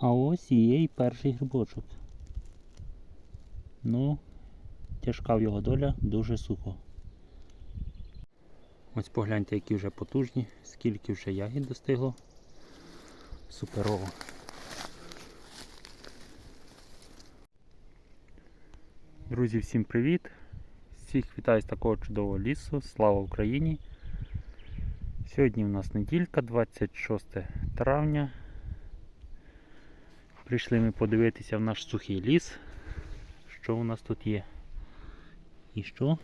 А ось і є і перший грибочок. Ну, тяжка в його доля, дуже сухо. Ось погляньте, які вже потужні, скільки вже ягід достигло. Суперово. Друзі, всім привіт! Всіх вітаю з такого чудового лісу. Слава Україні! Сьогодні у нас неділька, 26 травня. Прийшли ми подивитися в наш сухий ліс, що у нас тут є. І що?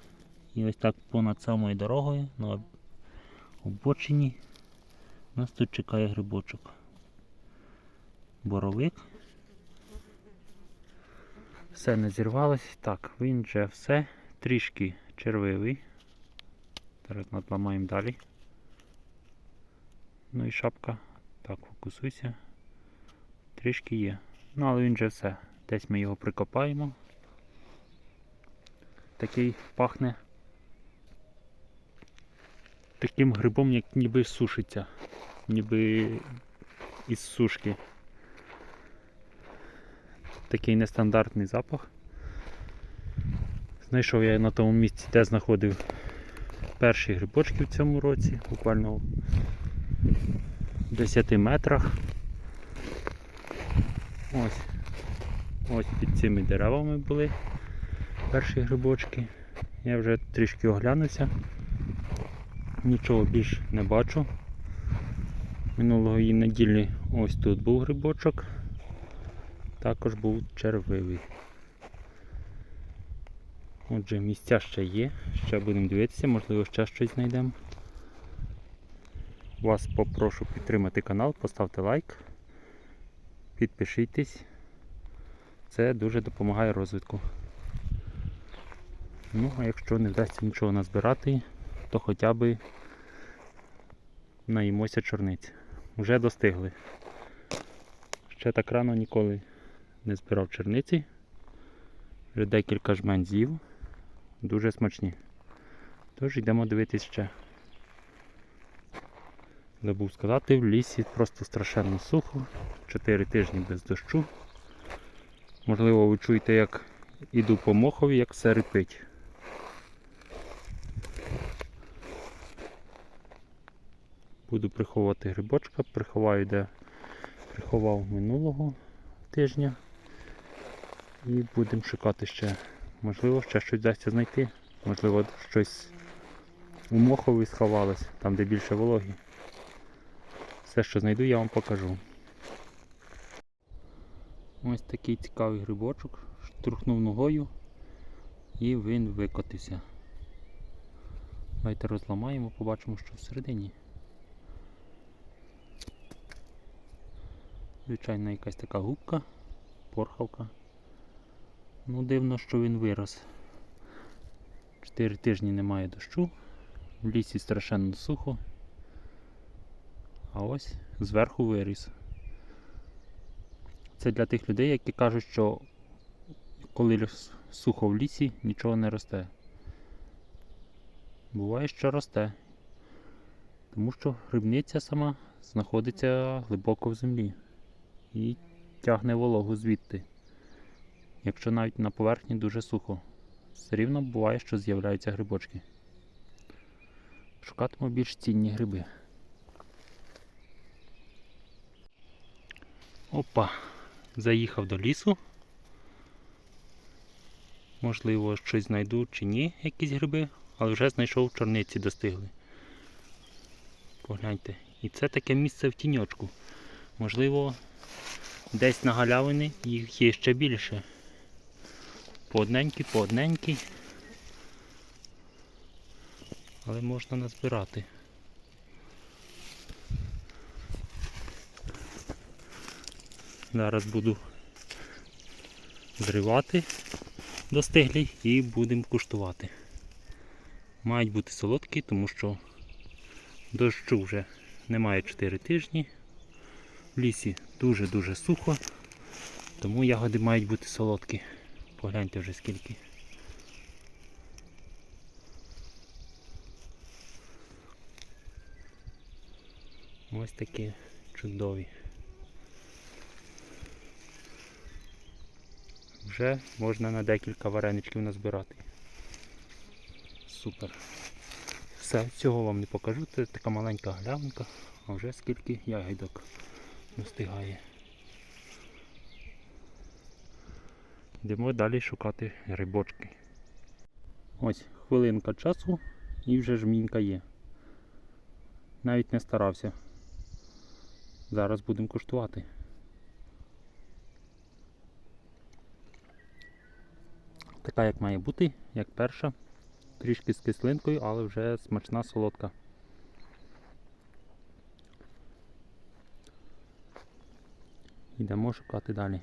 І ось так понад самою дорогою на обочині нас тут чекає грибочок. Боровик. Все не зірвалось. Так, він вже все трішки червивий. Зараз надламаємо далі. Ну і шапка. Так, фокусуйся. Трішки є. Ну, але він вже все. Десь ми його прикопаємо. Такий пахне таким грибом, як ніби сушиться. Ніби із сушки. Такий нестандартний запах. Знайшов я на тому місці, де знаходив перші грибочки в цьому році, буквально в 10 метрах. Ось. Ось під цими деревами були перші грибочки. Я вже трішки оглянувся. Нічого більш не бачу. Минулої неділі ось тут був грибочок. Також був червивий. Отже, місця ще є, ще будемо дивитися, можливо ще щось знайдемо. Вас попрошу підтримати канал, поставте лайк, підпишіться. Це дуже допомагає розвитку. Ну, а якщо не вдасться нічого назбирати, то хоча б наїмося чорниць. Вже достигли. Ще так рано ніколи не збирав черниці. Вже декілька жмень з'їв. Дуже смачні. Тож йдемо дивитись ще. Забув сказати, в лісі просто страшенно сухо. 4 тижні без дощу. Можливо, ви чуєте, як іду по мохові, як все рипить. Буду приховувати грибочка, приховаю де приховав минулого тижня. І будемо шукати ще. Можливо, ще щось вдасться знайти. Можливо, щось у мохові сховалось, там де більше вологі. Все, що знайду, я вам покажу. Ось такий цікавий грибочок. Штурхнув ногою і він викотився. Давайте розламаємо, побачимо, що всередині. Звичайно, якась така губка, порхавка. Ну, дивно, що він вирос. Чотири тижні немає дощу, в лісі страшенно сухо, а ось зверху виріс. Це для тих людей, які кажуть, що коли сухо в лісі, нічого не росте. Буває, що росте, тому що грибниця сама знаходиться глибоко в землі і тягне вологу звідти. Якщо навіть на поверхні дуже сухо, все рівно буває, що з'являються грибочки. Шукатиму більш цінні гриби. Опа, заїхав до лісу. Можливо, щось знайду чи ні, якісь гриби, але вже знайшов чорниці достигли. Погляньте. І це таке місце в тіньочку. Можливо, десь на галявини їх є ще більше. По одненькі, по одненькі. Але можна назбирати. Зараз буду зривати достиглі і будемо куштувати. Мають бути солодкі, тому що дощу вже немає 4 тижні. В лісі дуже-дуже сухо, тому ягоди мають бути солодкі. Погляньте вже скільки. Ось такі чудові. Вже можна на декілька вареничків назбирати. Супер. Все, цього вам не покажу. Це така маленька глянка, а вже скільки ягідок достигає. Йдемо далі шукати грибочки. Ось хвилинка часу і вже жмінька є. Навіть не старався. Зараз будемо куштувати. Така як має бути, як перша. Трішки з кислинкою, але вже смачна солодка. Йдемо шукати далі.